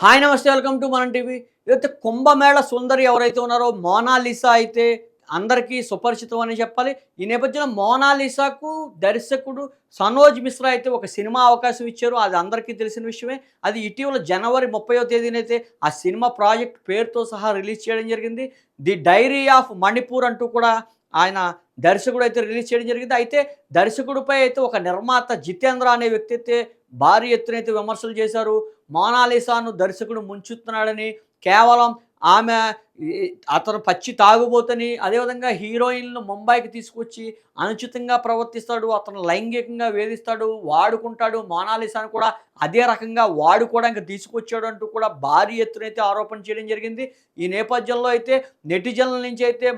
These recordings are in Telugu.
హాయ్ నమస్తే వెల్కమ్ టు మనం టీవీ. అయితే కుంభమేళ సుందరి ఎవరైతే ఉన్నారో మోనాలిసా అయితే అందరికీ సుపరిచితం అని చెప్పాలి. ఈ నేపథ్యంలో మోనాలిసాకు దర్శకుడు సనోజ్ మిశ్రా అయితే ఒక సినిమా అవకాశం ఇచ్చారు. అది అందరికీ తెలిసిన విషయమే. అది ఇటీవల జనవరి ముప్పయో తేదీనైతే ఆ సినిమా ప్రాజెక్ట్ పేరుతో సహా రిలీజ్ చేయడం జరిగింది. ది డైరీ ఆఫ్ మణిపూర్ అంటూ కూడా ఆయన దర్శకుడు అయితే రిలీజ్ చేయడం జరిగింది. అయితే దర్శకుడిపై అయితే ఒక నిర్మాత జితేంద్ర అనే వ్యక్తి అయితే భారీ ఎత్తున అయితే విమర్శలు చేశారు. మోనాలిసాను దర్శకుడు ముంచుతున్నాడని కేవలం ఆమె అతను పచ్చి తాగుబోతని అదేవిధంగా హీరోయిన్లు ముంబైకి తీసుకొచ్చి అనుచితంగా ప్రవర్తిస్తాడు అతను లైంగికంగా వేధిస్తాడు వాడుకుంటాడు. మోనాలిసాను కూడా అదే రకంగా వాడుకోవడానికి తీసుకొచ్చాడు అంటూ కూడా భారీ ఎత్తున అయితే ఆరోపణ చేయడం జరిగింది. ఈ నేపథ్యంలో అయితే నెటిజన్ల నుంచి అయితే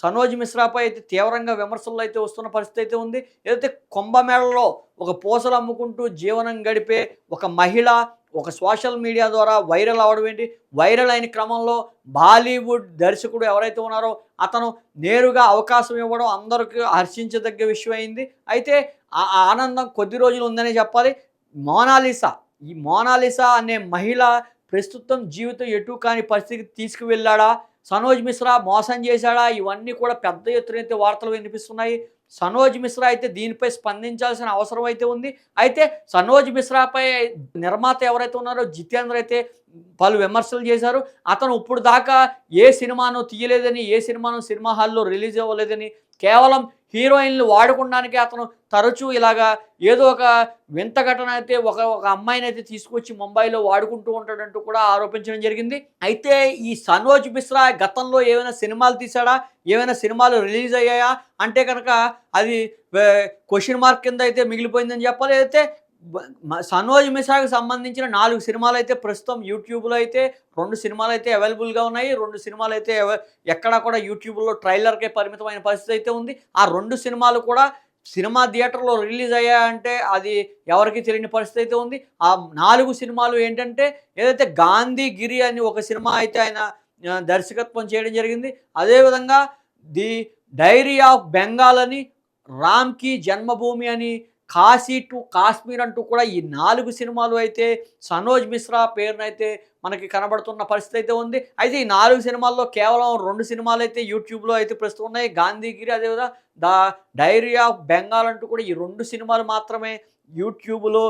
సనోజ్ మిశ్రాపై అయితే తీవ్రంగా విమర్శలు అయితే వస్తున్న పరిస్థితి అయితే ఉంది. ఏదైతే కుంభమేళలో ఒక పూసలు అమ్ముకుంటూ జీవనం గడిపే ఒక మహిళ ఒక సోషల్ మీడియా ద్వారా వైరల్ అవడం ఏంటి? వైరల్ అయిన క్రమంలో బాలీవుడ్ దర్శకుడు ఎవరైతే ఉన్నారో అతను నేరుగా అవకాశం ఇవ్వడం అందరికీ హర్షించదగ్గ విషయం అయింది. అయితే ఆ ఆనందం కొద్ది రోజులు ఉందనే చెప్పాలి. మోనాలిసా ఈ మోనాలిసా అనే మహిళ ప్రస్తుతం జీవితం ఎటు కాని పరిస్థితికి తీసుకువెళ్ళాడా? సనోజ్ మిశ్రా మోసం చేశాడా? ఇవన్నీ కూడా పెద్ద ఎత్తున అయితే వార్తలు వినిపిస్తున్నాయి. సనోజ్ మిశ్రా అయితే దీనిపై స్పందించాల్సిన అవసరం అయితే ఉంది. అయితే సనోజ్ మిశ్రాపై నిర్మాత ఎవరైతే ఉన్నారో జితేంద్ర అయితే పలు విమర్శలు చేశారు. అతను ఇప్పుడు దాకా ఏ సినిమాను తీయలేదని ఏ సినిమాను సినిమా హాల్లో రిలీజ్ అవ్వలేదని కేవలం హీరోయిన్లు వాడుకోవడానికి అతను తరచూ ఇలాగా ఏదో ఒక వింత ఘటన అయితే ఒక ఒక అమ్మాయిని అయితే తీసుకొచ్చి ముంబైలో వాడుకుంటూ ఉంటాడంటూ కూడా ఆరోపించడం జరిగింది. అయితే ఈ సనోజ్ మిశ్రా గతంలో ఏమైనా సినిమాలు తీసాడా ఏమైనా సినిమాలు రిలీజ్ అయ్యాయా? అంటే కనుక అది క్వశ్చన్ మార్క్ కింద అయితే మిగిలిపోయిందని చెప్పాలి. అయితే సనోజ్ మిశ్రాకి సంబంధించిన నాలుగు సినిమాలు అయితే ప్రస్తుతం యూట్యూబ్లో అయితే రెండు సినిమాలు అయితే అవైలబుల్గా ఉన్నాయి. రెండు సినిమాలు అయితే ఎక్కడ ఎక్కడా కూడా యూట్యూబ్లో ట్రైలర్కే పరిమితమైన పరిస్థితి అయితే ఉంది. ఆ రెండు సినిమాలు కూడా సినిమా థియేటర్లో రిలీజ్ అయ్యాయంటే అది ఎవరికి తెలియని పరిస్థితి అయితే ఉంది. ఆ నాలుగు సినిమాలు ఏంటంటే ఏదైతే గాంధీ గిరి అని ఒక సినిమా అయితే ఆయన దర్శకత్వం చేయడం జరిగింది. అదేవిధంగా ది డైరీ ఆఫ్ బెంగాల్ అని రామ్కి జన్మభూమి అని కాశీ టు కాశ్మీర్ అంటూ కూడా ఈ నాలుగు సినిమాలు అయితే సనోజ్ మిశ్రా పేరునైతే మనకి కనబడుతున్న పరిస్థితి అయితే ఉంది. అయితే ఈ నాలుగు సినిమాల్లో కేవలం రెండు సినిమాలు అయితే యూట్యూబ్లో అయితే ప్రస్తుతం ఉన్నాయి. గాంధీగిరి అదేవిధంగా ద డైరీ ఆఫ్ బెంగాల్ అంటూ కూడా ఈ రెండు సినిమాలు మాత్రమే యూట్యూబ్లో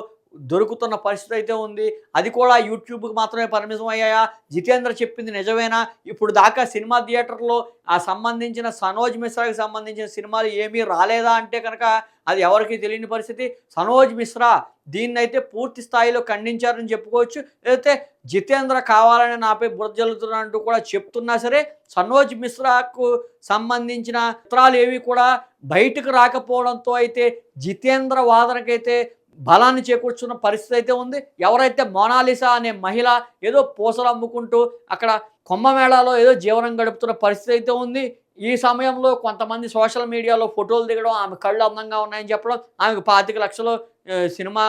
దొరుకుతున్న పరిస్థితి అయితే ఉంది. అది కూడా యూట్యూబ్కి మాత్రమే పరిమితం అయ్యాయా? జితేంద్ర చెప్పింది నిజమేనా? ఇప్పుడు దాకా సినిమా థియేటర్లో ఆ సంబంధించిన సనోజ్ మిశ్రాకి సంబంధించిన సినిమాలు ఏమీ రాలేదా అంటే కనుక అది ఎవరికి తెలియని పరిస్థితి. సనోజ్ మిశ్రా దీన్ని అయితే పూర్తి స్థాయిలో ఖండించారని చెప్పుకోవచ్చు. అయితే జితేంద్ర కావాలని నాపై బురద జల్లుతున్నట్టు కూడా చెప్తున్నా సరే సనోజ్ మిశ్రాకు సంబంధించిన చిత్రాలు ఏవి కూడా బయటకు రాకపోవడంతో అయితే జితేంద్ర వాదనకైతే బలాన్ని చేకూర్చున్న పరిస్థితి అయితే ఉంది. ఎవరైతే మోనాలిసా అనే మహిళ ఏదో పూసలు అమ్ముకుంటూ అక్కడ కుంభమేళాలో ఏదో జీవనం గడుపుతున్న పరిస్థితి అయితే ఉంది. ఈ సమయంలో కొంతమంది సోషల్ మీడియాలో ఫోటోలు దిగడం ఆమె కళ్ళు అందంగా ఉన్నాయని చెప్పడం ఆమెకు పాతిక లక్షలు సినిమా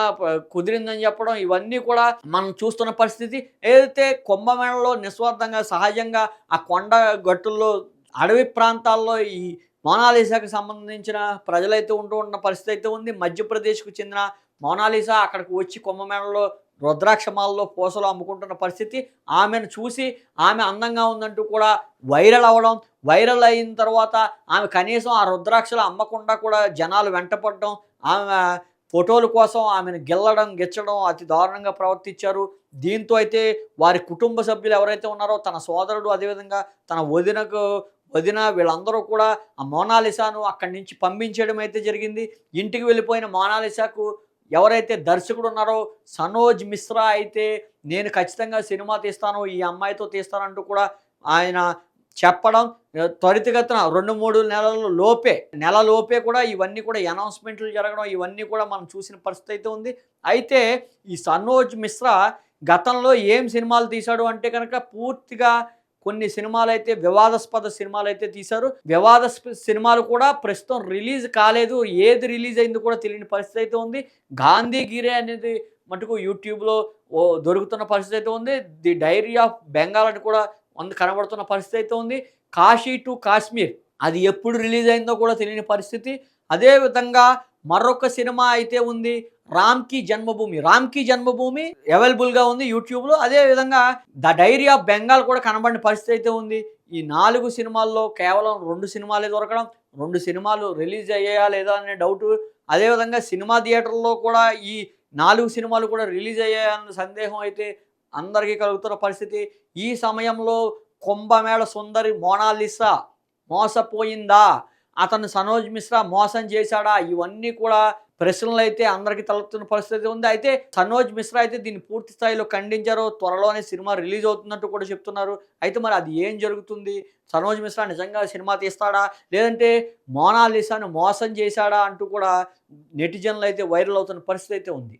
కుదిరిందని చెప్పడం ఇవన్నీ కూడా మనం చూస్తున్న పరిస్థితి. ఏదైతే కుంభమేళలో నిస్వార్థంగా సహజంగా ఆ కొండ గట్టుల్లో అడవి ప్రాంతాల్లో ఈ మోనాలిసాకి సంబంధించిన ప్రజలైతే ఉంటూ ఉన్న పరిస్థితి అయితే ఉంది. మధ్యప్రదేశ్కు చెందిన మోనాలిసా అక్కడికి వచ్చి కుంభమేళలో రుద్రాక్షమాలలో పూసలు అమ్ముకుంటున్న పరిస్థితి ఆమెను చూసి ఆమె అందంగా ఉందంటూ కూడా వైరల్ అవ్వడం వైరల్ అయిన తర్వాత ఆమె కనీసం ఆ రుద్రాక్షలు అమ్మకుండా కూడా జనాలు వెంటపడడం ఆమె ఫోటోల కోసం ఆమెను గిల్లడం గిచ్చడం అతి దారుణంగా ప్రవర్తించారు. దీంతో అయితే వారి కుటుంబ సభ్యులు ఎవరైతే ఉన్నారో తన సోదరుడు అదేవిధంగా తన వదినకు వదిన వీళ్ళందరూ కూడా ఆ మోనాలిసాను అక్కడి నుంచి పంపించడం అయితే జరిగింది. ఇంటికి వెళ్ళిపోయిన మోనాలిసాకు ఎవరైతే దర్శకుడు ఉన్నారో సనోజ్ మిశ్రా అయితే నేను ఖచ్చితంగా సినిమా తీస్తాను ఈ అమ్మాయితో తీస్తానంటూ కూడా ఆయన చెప్పడం త్వరితగతన త్వరితగతిన రెండు మూడు నెలల లోపే నెల లోపే కూడా ఇవన్నీ కూడా అనౌన్స్మెంట్లు జరగడం ఇవన్నీ కూడా మనం చూసిన పరిస్థితి అయితే ఉంది. అయితే ఈ సనోజ్ మిశ్రా గతంలో ఏం సినిమాలు తీశాడు అంటే కనుక పూర్తిగా కొన్ని సినిమాలు అయితే వివాదాస్పద సినిమాలు అయితే తీశారు. వివాదాస్పద సినిమాలు కూడా ప్రస్తుతం రిలీజ్ కాలేదు. ఏది రిలీజ్ అయింది కూడా తెలియని పరిస్థితి అయితే ఉంది. గాంధీగిరి అనేది మటుకు యూట్యూబ్లో ఓ దొరుకుతున్న పరిస్థితి అయితే ఉంది. ది డైరీ ఆఫ్ బెంగాల్ అని కూడా వంద కనబడుతున్న పరిస్థితి అయితే ఉంది. కాశీ టు కాశ్మీర్ అది ఎప్పుడు రిలీజ్ అయిందో కూడా తెలియని పరిస్థితి. అదేవిధంగా మరొక సినిమా అయితే ఉంది రామ్కి జన్మభూమి. రామ్కి జన్మభూమి అవైలబుల్గా ఉంది యూట్యూబ్లో. అదే విధంగా ద డైరీ ఆఫ్ బెంగాల్ కూడా కనబడిన పరిస్థితి అయితే ఉంది. ఈ నాలుగు సినిమాల్లో కేవలం రెండు సినిమాలే దొరకడం రెండు సినిమాలు రిలీజ్ అయ్యాయా లేదా అనే డౌట్. అదేవిధంగా సినిమా థియేటర్లో కూడా ఈ నాలుగు సినిమాలు కూడా రిలీజ్ అయ్యాయన్న సందేహం అయితే అందరికీ కలుగుతున్న పరిస్థితి. ఈ సమయంలో కుంభమేళ సుందరి మోనాలిసా మోసపోయిందా? అతను సనోజ్ మిశ్రా మోసం చేశాడా? ఇవన్నీ కూడా ప్రశ్నలు అయితే అందరికీ తలెత్తున్న పరిస్థితి ఉంది. అయితే సనోజ్ మిశ్రా అయితే దీన్ని పూర్తి స్థాయిలో ఖండించారు త్వరలోనే సినిమా రిలీజ్ అవుతున్నట్టు కూడా చెప్తున్నారు. అయితే మరి అది ఏం జరుగుతుంది? సనోజ్ మిశ్రా నిజంగా సినిమా తీస్తాడా? లేదంటే మోనాలిసాను మోసం చేశాడా అంటూ కూడా నెటిజన్లు అయితే వైరల్ అవుతున్న పరిస్థితి అయితే ఉంది.